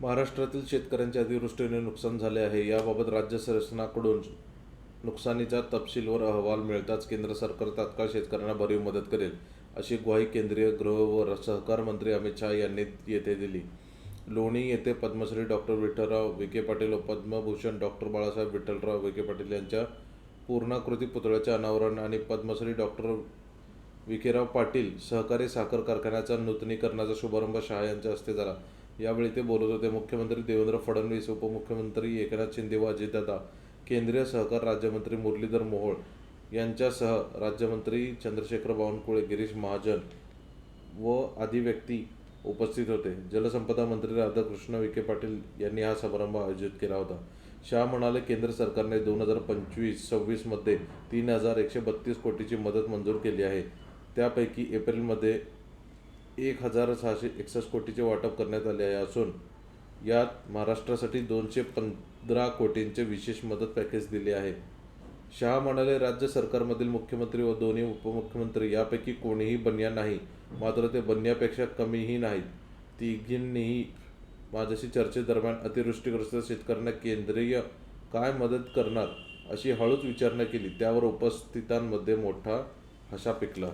महाराष्ट्रातील शेतकऱ्यांचे अतिवृष्टीने नुकसान झाले आहे. याबाबत राज्य शासनाकडून नुकसानीचा तपशीलवर अहवाल मिळताच केंद्र सरकार तात्काळ शेतकऱ्यांना भरीव मदत करेल अशी ग्वाही केंद्रीय गृह व सहकार मंत्री अमित शहा यांनी येथे दिली. लोणी येथे पद्मश्री डॉक्टर विठ्ठलराव विखे पाटील व पद्मभूषण डॉक्टर बाळासाहेब विठ्ठलराव विखे पाटील यांच्या पूर्णाकृती पुतळ्याचे अनावरण आणि पद्मश्री डॉक्टर विखेराव पाटील सहकारी साखर कारखान्याचा नूतनीकरणाचा शुभारंभ शहा यांच्या हस्ते झाला. यावेळी ते बोलत होते मुख्यमंत्री देवेंद्र फडणवीस उपमुख्यमंत्री एकनाथ शिंदे व अजितदादा केंद्रीय सहकार राज्यमंत्री मुरलीधर मोहोळ यांच्यासह राज्यमंत्री चंद्रशेखर बावनकुळे गिरीश महाजन व आदी व्यक्ती उपस्थित होते. जलसंपदा मंत्री राधाकृष्ण विखे पाटील यांनी हा समारंभ आयोजित केला होता. शाह म्हणाले केंद्र सरकारने दोन हजार पंचवीस सव्वीसमध्ये तीन हजार एकशे बत्तीस कोटीची मदत मंजूर केली आहे. त्यापैकी एप्रिलमध्ये एक हजार सहाशे एकसष्ट कोटीचे वाटप करण्यात आले आहे असून यात महाराष्ट्रासाठी दोनशे पंधरा कोटींचे विशेष मदत पॅकेज दिले आहे. शहा म्हणाले राज्य सरकारमधील मुख्यमंत्री व दोन्ही उपमुख्यमंत्री यापैकी कोणीही बन्या नाही मात्र ते बन्यापेक्षा कमीही नाहीत. तिघींनीही माझ्याशी चर्चेदरम्यान अतिवृष्टीग्रस्त शेतकऱ्यांना केंद्रीय काय मदत करणार अशी हळूच विचारणा केली. त्यावर उपस्थितांमध्ये मोठा हशा पिकला.